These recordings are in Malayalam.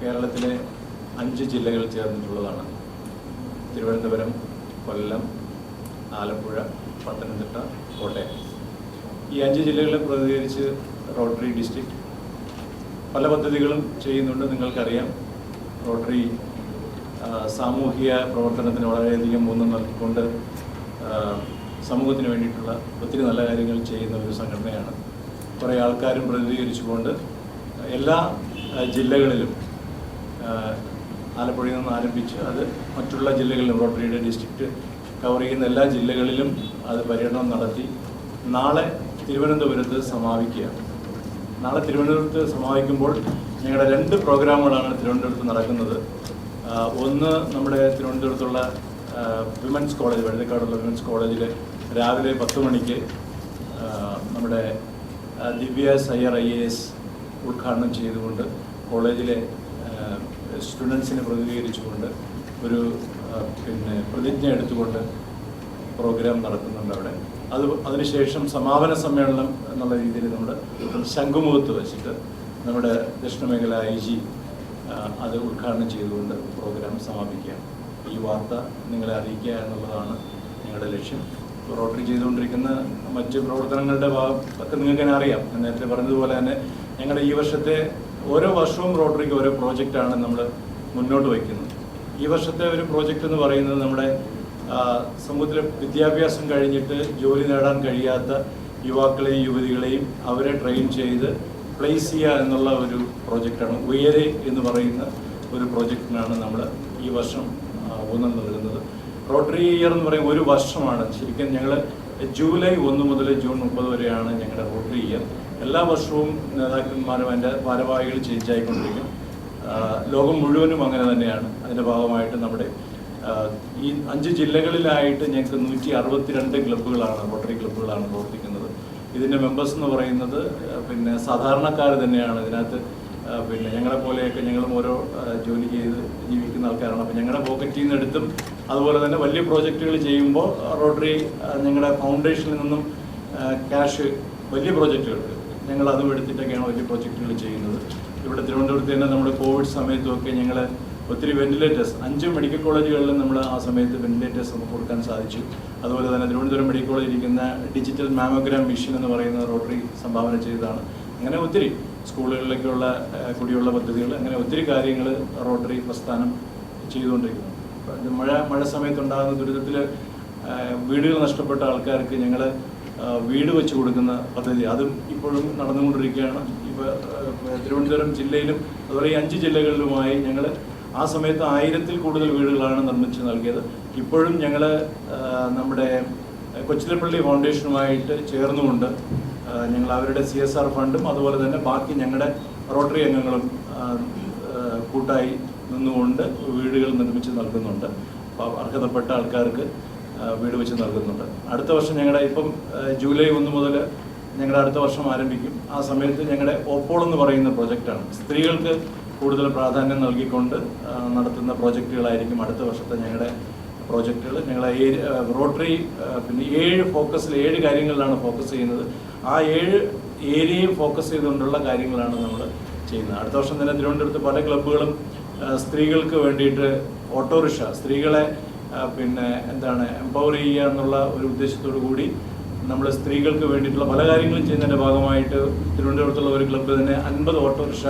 കേരളത്തിലെ അഞ്ച് ജില്ലകൾ ചേർന്നിട്ടുള്ളതാണ്. തിരുവനന്തപുരം കൊല്ലം ആലപ്പുഴ പത്തനംതിട്ട കോട്ടയം. ഈ അഞ്ച് ജില്ലകളെ പ്രതിനിധീകരിച്ച് റോട്ടറി ഡിസ്ട്രിക്ട് പല പദ്ധതികളും ചെയ്യുന്നുണ്ട് നിങ്ങൾക്കറിയാം. റോട്ടറി സാമൂഹിക പ്രവർത്തനത്തിന് വളരെയധികം ഊന്നൽ നൽകിക്കൊണ്ട് സമൂഹത്തിന് വേണ്ടിയിട്ടുള്ള ഒത്തിരി നല്ല കാര്യങ്ങൾ ചെയ്യുന്ന ഒരു സംഘടനയാണ്. കുറേ ആൾക്കാരും പ്രതിനിധീകരിച്ചുകൊണ്ട് എല്ലാ ജില്ലകളിലും ആലപ്പുഴയിൽ നിന്ന് ആരംഭിച്ച് അത് മറ്റുള്ള ജില്ലകളിലും റോട്ടറിയുടെ ഡിസ്ട്രിക്റ്റ് കവർ ചെയ്യുന്ന എല്ലാ ജില്ലകളിലും അത് പര്യടനം നടത്തി. നാളെ തിരുവനന്തപുരത്ത് സമാപിക്കുകയാണ്. നാളെ തിരുവനന്തപുരത്ത് സമാപിക്കുമ്പോൾ ഞങ്ങളുടെ രണ്ട് പ്രോഗ്രാമുകളാണ് തിരുവനന്തപുരത്ത് നടക്കുന്നത്. ഒന്ന് നമ്മുടെ തിരുവനന്തപുരത്തുള്ള വിമൻസ് കോളേജ് വഴുതക്കാടുള്ള വിമൻസ് കോളേജിൽ രാവിലെ പത്ത് മണിക്ക് നമ്മുടെ Divya Sayyar I A S ഉദ്ഘാടനം ചെയ്തുകൊണ്ട് കോളേജിലെ സ്റ്റുഡൻസിനെ പ്രതിനിധീകരിച്ചുകൊണ്ട് ഒരു പിന്നെ പ്രതിജ്ഞ എടുത്തുകൊണ്ട് പ്രോഗ്രാം നടത്തുന്നുണ്ട് അവിടെ. അത് അതിനുശേഷം സമാപന സമ്മേളനം എന്നുള്ള രീതിയിൽ നമ്മൾ ശംഖുമുഖത്ത് വെച്ചിട്ട് നമ്മുടെ ദക്ഷിണമേഖല ഐ ജി അത് ഉദ്ഘാടനം ചെയ്തുകൊണ്ട് പ്രോഗ്രാം സമാപിക്കുകയാണ് ഈ വാർത്ത നിങ്ങളെ അറിയിക്കുക എന്നുള്ളതാണ് ഞങ്ങളുടെ ലക്ഷ്യം. റോട്ടറി ചെയ്തുകൊണ്ടിരിക്കുന്ന മറ്റ് പ്രവർത്തനങ്ങളുടെ ഒക്കെ നിങ്ങൾക്ക് തന്നെ അറിയാം. നേരത്തെ പറഞ്ഞതുപോലെ തന്നെ ഞങ്ങളുടെ ഈ വർഷത്തെ ഓരോ വർഷവും റോട്ടറിക്ക് ഓരോ പ്രോജക്റ്റാണ് നമ്മൾ മുന്നോട്ട് വയ്ക്കുന്നത്. ഈ വർഷത്തെ ഒരു പ്രോജക്റ്റ് എന്ന് പറയുന്നത് നമ്മുടെ സമൂഹത്തിലെ വിദ്യാഭ്യാസം കഴിഞ്ഞിട്ട് ജോലി നേടാൻ കഴിയാത്ത യുവാക്കളെയും യുവതികളെയും അവരെ ട്രെയിൻ ചെയ്ത് പ്ലേസ് ചെയ്യുക എന്നുള്ള ഒരു പ്രോജക്റ്റാണ്. ഉയരെ എന്ന് പറയുന്ന ഒരു പ്രോജക്റ്റിനാണ് നമ്മൾ ഈ വർഷം ഊന്നൽ നൽകുന്നത്. റോട്ടറി ഇയർ എന്ന് പറയുന്ന ഒരു വർഷമാണ്. ശരിക്കും ഞങ്ങൾ ജൂലൈ ഒന്ന് മുതൽ ജൂൺ മുപ്പത് വരെയാണ് ഞങ്ങളുടെ റോട്ടറി ഇയർ എല്ലാ വർഷവും നേതാക്കന്മാരും അതിന്റെ ഭാരവാഹികൾ ചേഞ്ച് ആയിക്കൊണ്ടിരിക്കും. ലോകം മുഴുവനും അങ്ങനെ തന്നെയാണ്. അതിന്റെ ഭാഗമായിട്ട് നമ്മുടെ ഈ അഞ്ച് ജില്ലകളിലായിട്ട് ഞങ്ങൾക്ക് നൂറ്റി അറുപത്തിരണ്ട് ക്ലബ്ബുകളാണ് റോട്ടറി ക്ലബ്ബുകളാണ് പ്രവർത്തിക്കുന്നത്. ഇതിന്റെ മെമ്പേഴ്സ് എന്ന് പറയുന്നത് പിന്നെ സാധാരണക്കാർ തന്നെയാണ്. ഇതിനകത്ത് പിന്നെ ഞങ്ങളെ പോലെയൊക്കെ ഞങ്ങളും ഓരോ ജോലി ചെയ്ത് ജീവിക്കുന്ന ആൾക്കാരാണ്. അപ്പോൾ ഞങ്ങളുടെ പോക്കറ്റിൽ നിന്ന് എടുത്തും അതുപോലെ തന്നെ വലിയ പ്രോജക്റ്റുകൾ ചെയ്യുമ്പോൾ റോട്ടറി ഞങ്ങളുടെ ഫൗണ്ടേഷനിൽ നിന്നും ക്യാഷ് വലിയ പ്രോജക്റ്റുകൾക്ക്. ഞങ്ങൾ അതും എടുത്തിട്ടൊക്കെയാണ് വലിയ പ്രോജക്റ്റുകൾ ചെയ്യുന്നത്. ഇവിടെ തിരുവനന്തപുരത്ത് തന്നെ നമ്മുടെ കോവിഡ് സമയത്തുമൊക്കെ ഞങ്ങൾ ഒത്തിരി വെന്റിലേറ്റേഴ്സ് അഞ്ച് മെഡിക്കൽ കോളേജുകളിലും നമ്മൾ ആ സമയത്ത് വെന്റിലേറ്റേഴ്സ് നമുക്ക് കൊടുക്കാൻ സാധിച്ചു. അതുപോലെ തന്നെ തിരുവനന്തപുരം മെഡിക്കൽ കോളേജിൽ ഇരിക്കുന്ന ഡിജിറ്റൽ മാമോഗ്രാം മെഷീൻ എന്ന് പറയുന്ന റോട്ടറി സംഭാവന ചെയ്തതാണ്. അങ്ങനെ ഒത്തിരി സ്കൂളുകളിലേക്കുള്ള കുടിയുള്ള പദ്ധതികൾ അങ്ങനെ ഒത്തിരി കാര്യങ്ങൾ റോട്ടറി പ്രസ്ഥാനം ചെയ്തുകൊണ്ടിരിക്കുന്നു. മഴ മഴ സമയത്തുണ്ടാകുന്ന ദുരിതത്തിൽ വീടുകൾ നഷ്ടപ്പെട്ട ആൾക്കാർക്ക് ഞങ്ങൾ വീട് വെച്ച് കൊടുക്കുന്ന പദ്ധതി. അതും ഇപ്പോഴും നടന്നുകൊണ്ടിരിക്കുകയാണ്. ഇപ്പോൾ തിരുവനന്തപുരം ജില്ലയിലും അതുപോലെ അഞ്ച് ജില്ലകളിലുമായി ഞങ്ങൾ ആ സമയത്ത് ആയിരത്തിൽ കൂടുതൽ വീടുകളാണ് നിർമ്മിച്ച് നൽകിയത്. ഇപ്പോഴും ഞങ്ങൾ നമ്മുടെ കൊച്ചിലപ്പള്ളി ഫൗണ്ടേഷനുമായിട്ട് ചേർന്നുകൊണ്ട് ഞങ്ങൾ അവരുടെ സി എസ് ആർ ഫണ്ടും അതുപോലെ തന്നെ ബാക്കി ഞങ്ങളുടെ റോട്ടറി അംഗങ്ങളും കൂട്ടായി നിന്നുകൊണ്ട് വീടുകൾ നിർമ്മിച്ച് നൽകുന്നുണ്ട്. അർഹതപ്പെട്ട ആൾക്കാർക്ക് വീട് വെച്ച് നൽകുന്നുണ്ട്. അടുത്ത വർഷം ഞങ്ങളുടെ ഇപ്പം ജൂലൈ ഒന്ന് മുതൽ ഞങ്ങളുടെ അടുത്ത വർഷം ആരംഭിക്കും. ആ സമയത്ത് ഞങ്ങളുടെ ഓപ്പോൾ എന്ന് പറയുന്ന പ്രൊജക്റ്റാണ്. സ്ത്രീകൾക്ക് കൂടുതൽ പ്രാധാന്യം നൽകിക്കൊണ്ട് നടത്തുന്ന പ്രോജക്റ്റുകളായിരിക്കും അടുത്ത വർഷത്തെ ഞങ്ങളുടെ പ്രോജക്റ്റുകൾ ആ, റോട്ടറി പിന്നെ ഏഴ് ഫോക്കസിൽ ഏഴ് കാര്യങ്ങളിലാണ് ഫോക്കസ് ചെയ്യുന്നത്. ആ ഏഴ് ഏരിയയും ഫോക്കസ് ചെയ്തുകൊണ്ടുള്ള കാര്യങ്ങളാണ് നമ്മൾ ചെയ്യുന്നത്. അടുത്ത വർഷം തന്നെ തിരുവനന്തപുരത്ത് പല ക്ലബ്ബുകളും സ്ത്രീകൾക്ക് വേണ്ടിയിട്ട് ഓട്ടോറിക്ഷ സ്ത്രീകളെ പിന്നെ എന്താണ് എംപവർ ചെയ്യുക എന്നുള്ള ഒരു ഉദ്ദേശത്തോടു കൂടി നമ്മൾ സ്ത്രീകൾക്ക് വേണ്ടിയിട്ടുള്ള പല കാര്യങ്ങളും ചെയ്യുന്നതിന്റെ ഭാഗമായിട്ട് തിരുവനന്തപുരത്തുള്ള ഒരു ക്ലബ്ബ് തന്നെ അൻപത് ഓട്ടോറിക്ഷ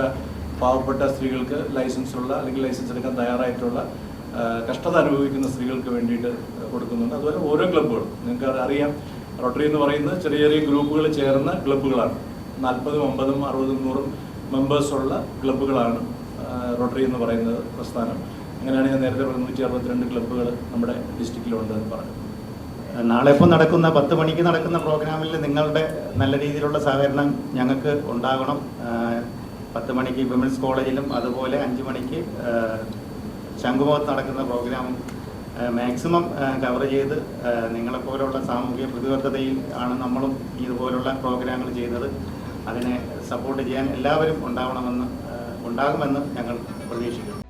പാവപ്പെട്ട സ്ത്രീകൾക്ക് ലൈസൻസ് ഉള്ള അല്ലെങ്കിൽ ലൈസൻസ് എടുക്കാൻ തയ്യാറായിട്ടുള്ള കഷ്ടത അനുഭവിക്കുന്ന സ്ത്രീകൾക്ക് വേണ്ടിയിട്ട് കൊടുക്കുന്നുണ്ട്. അതുപോലെ ഓരോ ക്ലബ്ബുകളും നിങ്ങൾക്ക് അറിയാം. റോട്ടറി എന്ന് പറയുന്നത് ചെറിയ ചെറിയ ഗ്രൂപ്പുകൾ ചേർന്ന ക്ലബ്ബുകളാണ് നാൽപ്പതും അമ്പതും അറുപതും നൂറും മെമ്പേഴ്സുള്ള ക്ലബ്ബുകളാണ് റോട്ടറി എന്ന് പറയുന്നത് പ്രസ്ഥാനം. അങ്ങനെയാണ് ഞാൻ നേരത്തെ പറഞ്ഞ നൂറ്റി അറുപത്തിരണ്ട് ക്ലബ്ബുകൾ നമ്മുടെ ഡിസ്ട്രിക്റ്റിലുണ്ട് എന്ന് പറഞ്ഞു നാളെ ഇപ്പോൾ നടക്കുന്ന പത്ത് മണിക്ക് നടക്കുന്ന പ്രോഗ്രാമിൽ നിങ്ങളുടെ നല്ല രീതിയിലുള്ള സഹകരണം ഞങ്ങൾക്ക് ഉണ്ടാകണം. പത്ത് മണിക്ക് വിമൻസ് കോളേജിലും അതുപോലെ അഞ്ച് മണിക്ക് ശംഖുമുഖത്ത് നടക്കുന്ന പ്രോഗ്രാം മാക്സിമം കവർ ചെയ്ത് നിങ്ങളെപ്പോലുള്ള സാമൂഹിക പ്രതിബദ്ധതയിൽ ആണ് നമ്മളും ഇതുപോലുള്ള പ്രോഗ്രാമുകൾ ചെയ്യുന്നത് അതിനെ സപ്പോർട്ട് ചെയ്യാൻ എല്ലാവരും ഉണ്ടാവണമെന്ന് ഉണ്ടാകുമെന്ന് ഞങ്ങൾ പ്രതീക്ഷിക്കുന്നു.